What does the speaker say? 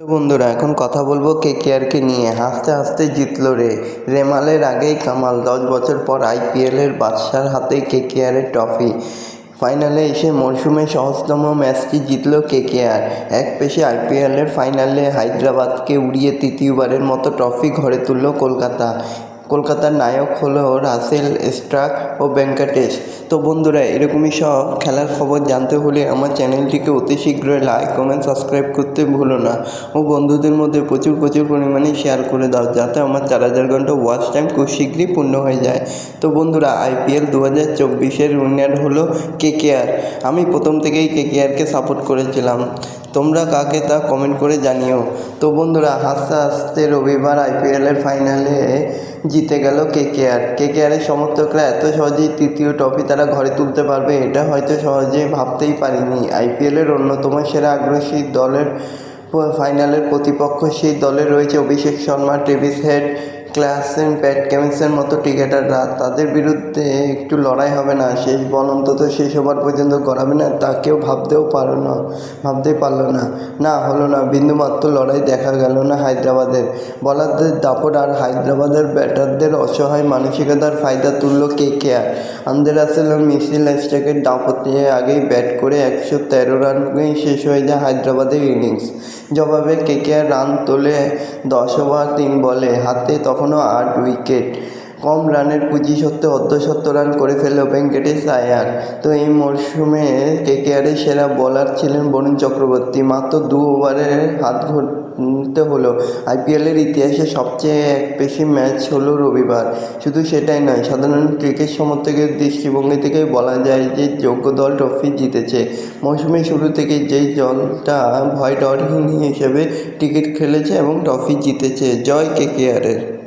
বন্ধুরা, এখন কথা বলব কেকেআরকে নিয়ে। হাসতে হাসতে জিতলো রে। রেমালের আগেই কামাল, দশ বছর পর আইপিএলের বাদশার হাতেই কেকেআরের ট্রফি। ফাইনালে এসে মরশুমে সহজতম ম্যাচটি জিতল কেকেআর এক পেশে আইপিএলের ফাইনালে হায়দ্রাবাদকে উড়িয়ে তৃতীয়বারের মতো ট্রফি ঘরে তুলল কলকাতা। কলকাতার নায়ক হলো রাসেল স্ট্রাক ও ভেঙ্কটেশ তো বন্ধুরা, এরকমই সব খেলার খবর জানতে হলে আমার চ্যানেলটিকে অতি শীঘ্রই লাইক কমেন্ট সাবস্ক্রাইব করতে ভুলো না। ও বন্ধুদের মধ্যে প্রচুর প্রচুর পরিমাণে শেয়ার করে দাও, যাতে আমার চার হাজার ঘণ্টা ওয়াচ টাইম খুব শীঘ্রই পূর্ণ হয়ে যায়। তো বন্ধুরা আইপিএল দু হাজার চব্বিশের উইনার হলো কেকেআর আমি প্রথম থেকেই কেকেআরকে সাপোর্ট করেছিলাম। তোমরা কাকে তা কমেন্ট করে জানিও। তো বন্ধুরা, হাসতে হাসতে রবিবার আইপিএলের ফাইনালে জিতে গেল কেকেআর কেকেআরের সমর্থকরা এত সহজেই তৃতীয় ট্রফি তারা ঘরে তুলতে পারবে, এটা হয়তো সহজে ভাবতেই পারিনি। আইপিএলের অন্যতম সেরা আগ্রসী দলের ফাইনালের প্রতিপক্ষ সেই দলে রয়েছে Abhishek Sharma Travis Head Klaasen Pat কেমিন্সের মতো ক্রিকেটাররা, তাদের বিরুদ্ধে একটু লড়াই হবে না। শেষ বল অন্তত শেষ ওভার পর্যন্ত গড়াবে না, তা কেউ ভাবতেও পারো না, ভাবতেই পারল না। না, হলো না, বিন্দুমাত্র লড়াই দেখা গেল না হায়দ্রাবাদের। বলারদের দাপট আর হায়দ্রাবাদের ব্যাটারদের অসহায় মানসিকতার ফায়দা তুলল কে কে আর। আন্দ্রে রাসেল মিসিল স্ট্যাকের দাপটে আগেই ব্যাট করে একশো তেরো রানেই শেষ হয়ে যায় হায়দ্রাবাদের ইনিংস। জবাবে কে কে রান তোলে দশ ওভার, তিন বলে। হাতে তখনও আট উইকেট কম রানের পুঁজি সত্ত্বেও অর্ধশত রান করে ফেলল ভেঙ্কটেশ আয়ার তো এই মরশুমে কেকেআরের সেরা বোলার ছিলেন বরুণ চক্রবর্তী। মাত্র দু ওভারে হাত ঘুরতে হলো। আইপিএলের ইতিহাসে সবচেয়ে এক বেশি ম্যাচ হলো রবিবার। শুধু সেটাই নয়, সাধারণ ক্রিকেট সমর্থকের দৃষ্টিভঙ্গি থেকে বলা যায় যে যোগ্য দল ট্রফি জিতেছে। মৌসুমের শুরু থেকে যেই দলটা ভয় ডরহীন হিসেবে টিকিট খেলেছে এবং ট্রফি জিতেছে। জয় কেকেআরের।